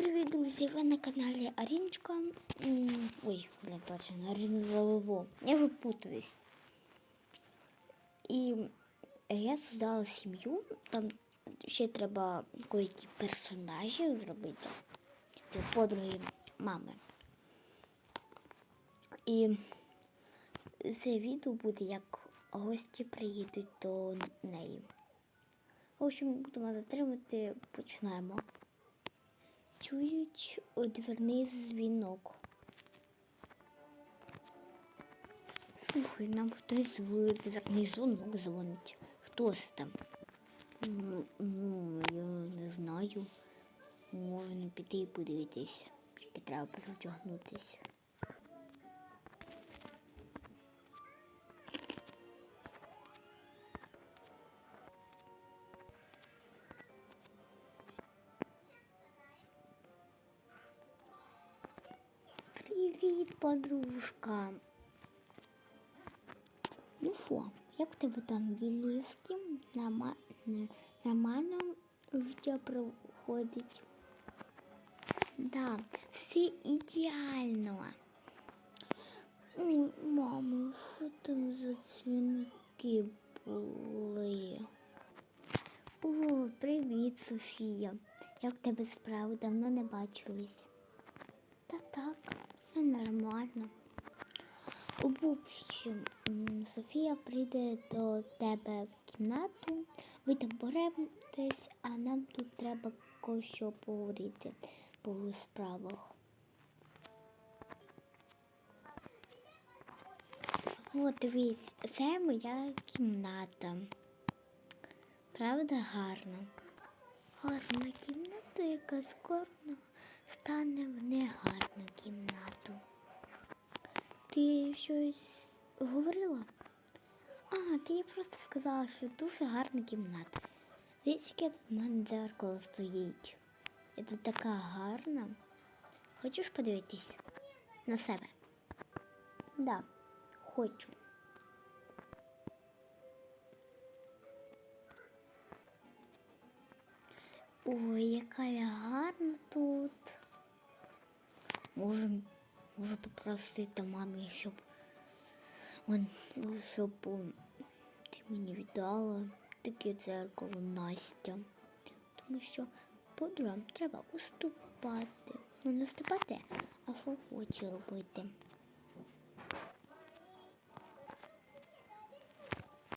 Привіт, друзі! Ви на каналі Аріночка. Ой, блин, точно, Аріна Залово. Я випутуюсь. І я создала сім'ю. Там ще треба деякі персонажі зробити для подруги мами. І це відео буде, як гості приїдуть до неї. В общем, будемо затримати, починаємо. Чують у дверний дзвінок. Слухай, нам хтось в дверний дзвінок дзвонить. Хто це там? Ну, ну, я не знаю. Можна піти і подивитись. Тільки треба перетягнутися. Привіт, подружка. Ну що, як тебе там ділівки? Нормально життя проходить? Да, все ідеально. Мамо, що там за дзвінки були? О, привіт, Софія. Як тебе справи? Давно не бачились. Та так, все нормально. В общем, Софія прийде до тебе в кімнату, ви там поремтесь, а нам тут треба кое-що поговорити по справах. От дивись, це моя кімната. Правда гарна? Гарна кімната, яка скоро стане в негарну кімнату. Ти щось говорила? А, ти їй просто сказала, що дуже гарна кімната. Дивіться, тут в мене дзеркало стоїть. Я тут така гарна. Хочеш подивитись на себе? Да, хочу. Ой, яка я гарна тут. Може, може попросити мамі, щоб он, щоб м, ти мені віддала таке дзеркало Настя. Тому що подругам треба уступати. Ну не уступати, а що хоче робити.